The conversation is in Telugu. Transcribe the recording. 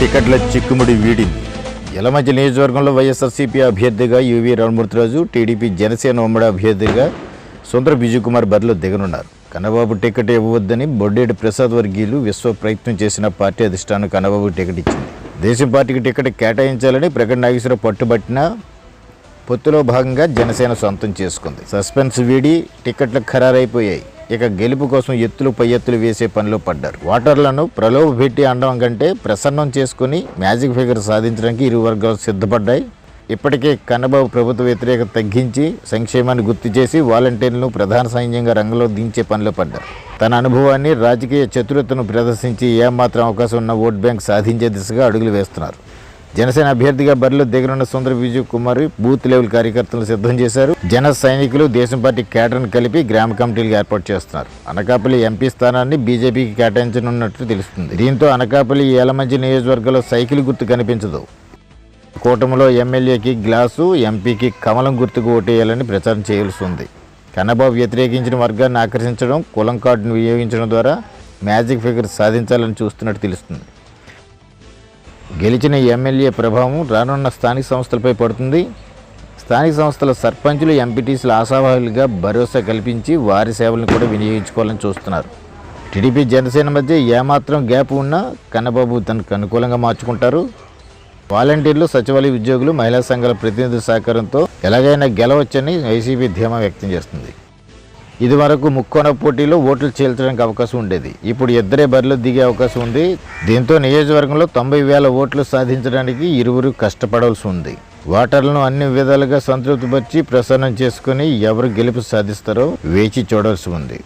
టికెట్ల చిక్కుముడి వీడింది. యలమంచి నియోజకవర్గంలో వైఎస్ఆర్సీపీ అభ్యర్థిగా యువి రమణమూర్తిరాజు టీడీపీ జనసేన ఉమ్మడి అభ్యర్థిగా సుందర బిజు కుమార్ బరిలో దిగనున్నారు. కన్నబాబు టికెట్ ఇవ్వవద్దని బొడ్డేటి ప్రసాద్ వర్గీయులు విశ్వ ప్రయత్నం చేసిన పార్టీ అధిష్టానం కన్నబాబు టికెట్ ఇచ్చింది. దేశం పార్టీకి టికెట్ కేటాయించాలని ప్రకటన నాగేశ్వరరావు పట్టుబట్టిన పొత్తులో భాగంగా జనసేన సొంతం చేసుకుంది. సస్పెన్స్ వీడి టికెట్లు ఖరారైపోయాయి. ఇక గెలుపు కోసం ఎత్తులు పై ఎత్తులు వేసే పనిలో పడ్డారు. ఓటర్లను ప్రలోభ పెట్టి అనడం కంటే ప్రసన్నం చేసుకుని మ్యాజిక్ ఫిగర్ సాధించడానికి ఇరు వర్గాలు సిద్ధపడ్డాయి. ఇప్పటికే కన్నబాబు ప్రభుత్వ వ్యతిరేకత తగ్గించి సంక్షేమాన్ని గుర్తు చేసి వాలంటీర్లను ప్రధాన సైన్యంగా రంగంలో దించే పనిలో పడ్డారు. తన అనుభవాన్ని రాజకీయ చతురతను ప్రదర్శించి ఏమాత్రం అవకాశం ఉన్న ఓట్ బ్యాంక్ సాధించే దిశగా అడుగులు వేస్తున్నారు. జనసేన అభ్యర్థిగా బరిలో దిగనున్న సుందర విజయ్ కుమార్ బూత్ లెవెల్ కార్యకర్తలను సిద్ధం చేశారు. జన సైనికులు దేశం పార్టీ కేటర్ను కలిపి గ్రామ కమిటీలు ఏర్పాటు చేస్తున్నారు. అనకాపల్లి ఎంపీ స్థానాన్ని బీజేపీకి కేటాయించనున్నట్లు తెలుస్తుంది. దీంతో అనకాపల్లి ఏలమంచి నియోజకవర్గంలో సైకిల్ గుర్తు కనిపించదు. కూటమిలో ఎమ్మెల్యేకి గ్లాసు ఎంపీకి కమలం గుర్తుకు ఓటేయాలని ప్రచారం చేయాల్సి ఉంది. కన్నబాబు వ్యతిరేకించిన వర్గాన్ని ఆకర్షించడం కులం కార్డును వినియోగించడం ద్వారా మ్యాజిక్ ఫిగర్ సాధించాలని చూస్తున్నట్టు తెలుస్తుంది. గెలిచిన ఎమ్మెల్యే ప్రభావం రానున్న స్థానిక సంస్థలపై పడుతుంది. స్థానిక సంస్థల సర్పంచులు ఎంపీటీసీలు ఆశావాహులుగా భరోసా కల్పించి వారి సేవలను కూడా వినియోగించుకోవాలని చూస్తున్నారు. టీడీపీ జనసేన మధ్య ఏమాత్రం గ్యాప్ ఉన్నా కన్నబాబు తనకు అనుకూలంగా మార్చుకుంటారు. వాలంటీర్లు సచివాలయ ఉద్యోగులు మహిళా సంఘాల ప్రతినిధుల సహకారంతో ఎలాగైనా గెలవచ్చని వైసీపీ ధీమా వ్యక్తం చేస్తుంది. ఇదివరకు ముక్కోన పోటీలో ఓట్లు చీల్చడానికి అవకాశం ఉండేది. ఇప్పుడు ఇద్దరే బరిలో దిగే అవకాశం ఉంది. దీంతో నియోజకవర్గంలో తొంభై వేల ఓట్లు సాధించడానికి ఇరువురు కష్టపడాల్సి ఉంది. ఓటర్లను అన్ని విధాలుగా సంతృప్తిపరిచి ప్రసన్నం చేసుకుని ఎవరు గెలుపు సాధిస్తారో వేచి చూడాల్సి ఉంది.